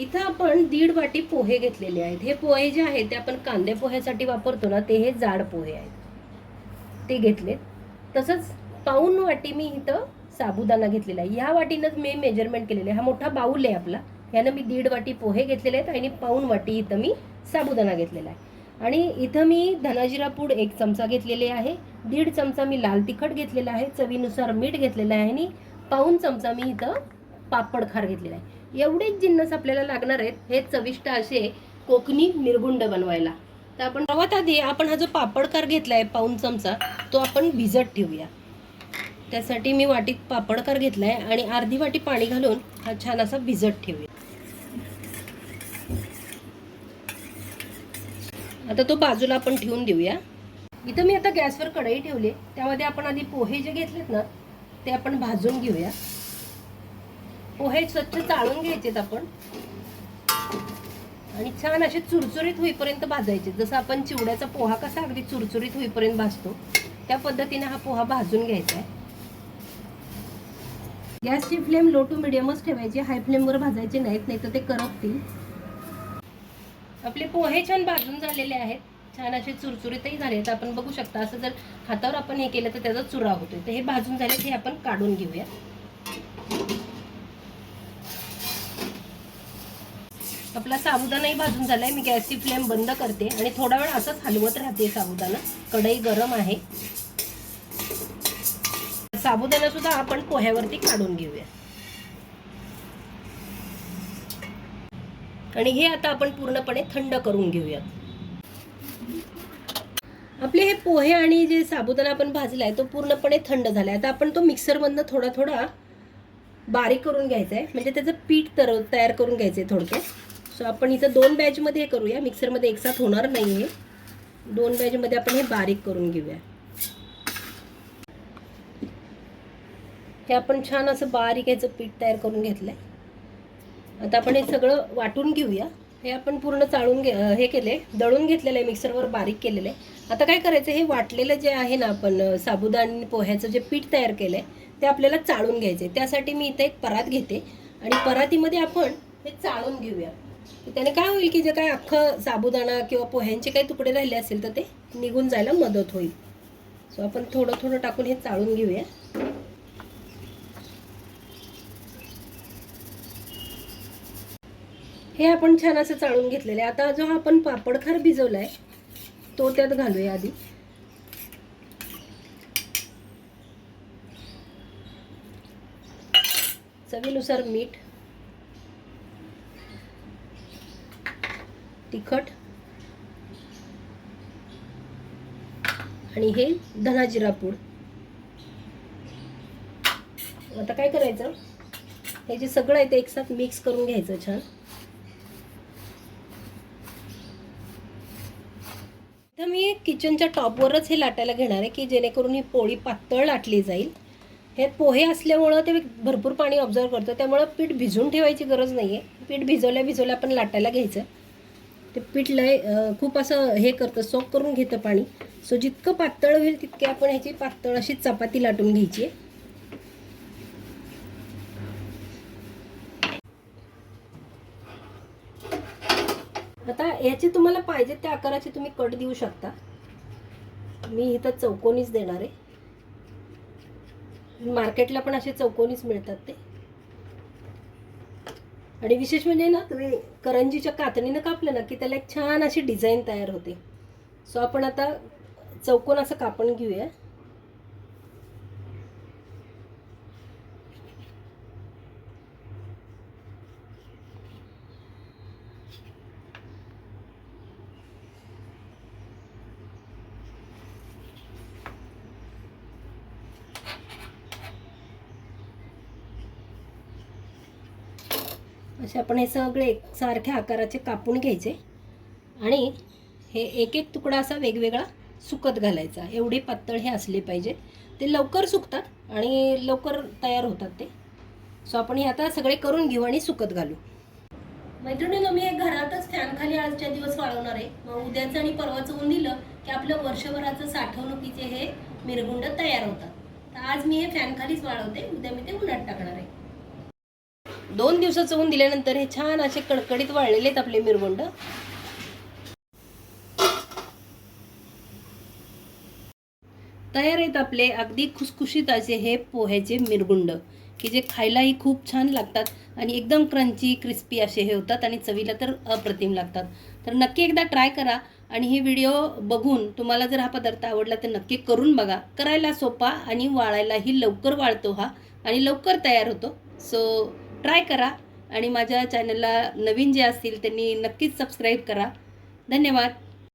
इथं आपण दीड वाटी पोहे घेतलेले आहेत. हे पोहे जे आहेत ते आपण कांदे पोह्यासाठी वापरतो ना ते हे जाड पोहे आहेत. ते घेतले तसंच पाऊन वाटी मी इथं साबुदाणा घेतलेला आहे. ह्या वाटीनंच मी मेजरमेंट केलेलं आहे. हा मोठा बाऊल आहे आपला. ह्यानं मी दीड वाटी पोहे घेतलेले आहेत आणि पाऊन वाटी इथं मी साबुदाणा घेतलेला आहे. आणि इथं मी धनाजिरा पूड एक चमचा घेतलेले आहे. दीड चमचा मी लाल तिखट घेतलेला आहे. चवीनुसार मीठ घेतलेलं आहे आणि पाऊन चमचा मी इथं पापड खार घेतलेला आहे. एवढेच जिन्नस आपल्याला लागणार आहेत हे चविष्ट असे कोकणी निर्गुंड बनवायला. तर आपण सर्वात आधी आपण हा जो पापडकार घेतला आहे पाऊन चमचा तो आपण भिजत ठेवूया. त्यासाठी मी वाटीत पापडकार घेतला आहे आणि अर्धी वाटी पाणी घालून हा छान असा भिजत ठेवूया. आता तो बाजूला आपण ठेवून देऊया. इथं मी आता गॅसवर कढई ठेवली. त्यामध्ये आपण आधी पोहे जे घेतलेत ना ते आपण भाजून घेऊया. हो, पोहे स्वच्छ चाळून घ्यायचेत आपण. आणि छान असे चुरचुरीत होईपर्यंत भाजायचे. जसं आपण चिवड्याचा पोहा कसा अगदी चुरचुरीत होईपर्यंत भाजतो त्या पद्धतीने हा पोहा भाजून घ्यायचा आहे. गॅसची फ्लेम लो टू मिडियमच ठेवायची. हाय फ्लेमवर भाजायचे नाहीत नाही तर ते करपतील. आपले पोहे छान भाजून झालेले आहेत. छान असे चुरचुरीतही झाले तर आपण बघू शकता असं जर हातावर आपण हे केलं तर त्याचा चुरा होतोय. तर हे भाजून झाले हे आपण काढून घेऊया. आपला साबुदाणाही भाजून झालाय मी गॅसची फ्लेम बंद करते आणि थोडा वेळ असंच हलवत राहते साबुदाणा. कढई गरम आहे. साबुदाणा सुद्धा आपण पोह्यावरती काढून घेऊया. आणि हे आता आपण पूर्णपणे थंड करून घेऊया आपले हे पोहे आणि जे साबुदाणा आपण भाजलाय तो पूर्णपणे थंड झालाय. आता आपण तो मिक्सरमधनं थोडा थोडा बारीक करून घ्यायचा आहे म्हणजे त्याचं पीठ तर तयार करून घ्यायचं आहे थोडक्यात. सो आपण इथं दोन बॅचमध्ये हे करूया. मिक्सरमध्ये एकसाथ होणार नाही आहे दोन बॅचमध्ये आपण हे बारीक करून घेऊया. हे आपण छान असं बारीक याचं पीठ तयार करून घेतलं आहे आता आपण हे सगळं वाटून घेऊया. हे आपण पूर्ण चाळून घे हे केले दळून घेतलेलं आहे मिक्सरवर बारीक केलेलं आहे. आता काय करायचं हे वाटलेलं जे आहे ना आपण साबुदाण पोह्याचं जे पीठ तयार केलं आहे ते आपल्याला चाळून घ्यायचं आहे त्यासाठी मी इथं एक परात घेते. आणि परातीमध्ये आपण हे चाळून घेऊया. त्याने काय होईल की जे काय अख्खं साबुदाणा किंवा पोह्यांचे काही तुकडे राहिले असेल तर ते निघून जायला मदत होईल. सो आपण थोडं थोडं टाकून हे चाळून घेऊया. हे आपण छान असं चाळून घेतलेलं आहे. आता जो आपण पापड खार भिजवला आहे तो त्यात घालूया आधी. चवीनुसार मीठ. तिखट. आणि हे धनाजिरा पूड. आता काय करायचं? हे जे सगळं आहे ते एकसाथ मिक्स करून घ्यायचं छान. तर मी किचनच्या टॉपवरच हे लाटायला घेणार आहे की जेणेकरून ही पोळी पातळ लाटली जाईल. हे पोहे असल्यामुळं ते भरपूर पाणी ऑब्झर्व करतो त्यामुळं पीठ भिजून ठेवायची गरज नाही आहे पीठ भिजवल्या भिजवल्या आपण लाटायला घ्यायचं. ते पीठ लय खूप असं हे करतं सोक करून घेतं पाणी. सो जितकं पातळ होईल तितके आपण ह्याची पातळ अशी चपाती लाटून घ्यायची आहे. आता ह्याचे तुम्हाला पाहिजे त्या आकाराचे तुम्ही कट देऊ शकता. मी इथं चौकोनीच देणार आहे. मार्केटला पण असे चौकोनीच मिळतात ते. आणि विशेष म्हणजे ना तुम्ही करंजीच्या कातणीनं कापलं ना की त्याला एक छान अशी डिझाईन तयार होते. सो आपण आता चौकोन असं कापून घेऊया. असे आपण हे सगळे सारख्या आकाराचे कापून घ्यायचे. आणि हे एक एक तुकडा असा वेगवेगळा सुकत घालायचा. एवढे पातळ हे असले पाहिजे. ते लवकर सुकतात आणि लवकर तयार होतात ते. सो आपण हे आता सगळे करून घेऊ आणि सुकत घालू. मैत्रिणीनं मी घरातच फॅनखाली आजच्या दिवस वाळवणार आहे. मग उद्याचं आणि परवाचं ऊन दिलं की आपलं वर्षभराचं साठवणुकीचे हे मिरगुंड तयार होतात. तर आज मी हे फॅनखालीच वाळवते. उद्या मी ते उन्हात टाकणार आहे. दोन दिवसाचं ऊन दिल्यानंतर हे छान असे कडकडीत वाळलेले आहेत आपले मिरगुंड तयार आहेत आपले अगदी खुसखुशीत असे हे पोह्याचे मिरगुंड की जे खायलाही खूप छान लागतात आणि एकदम क्रंची क्रिस्पी असे हे होतात आणि चवीला तर अप्रतिम लागतात. तर नक्की एकदा ट्राय करा आणि हे व्हिडिओ बघून तुम्हाला जर हा पदार्थ आवडला तर नक्की करून बघा. करायला सोपा आणि वाळायलाही लवकर वाळतो हा आणि लवकर तयार होतो. सो ट्राय करा आणि माझ्या चॅनलला नवीन जे असतील त्यांनी नक्कीच सबस्क्राईब करा. धन्यवाद.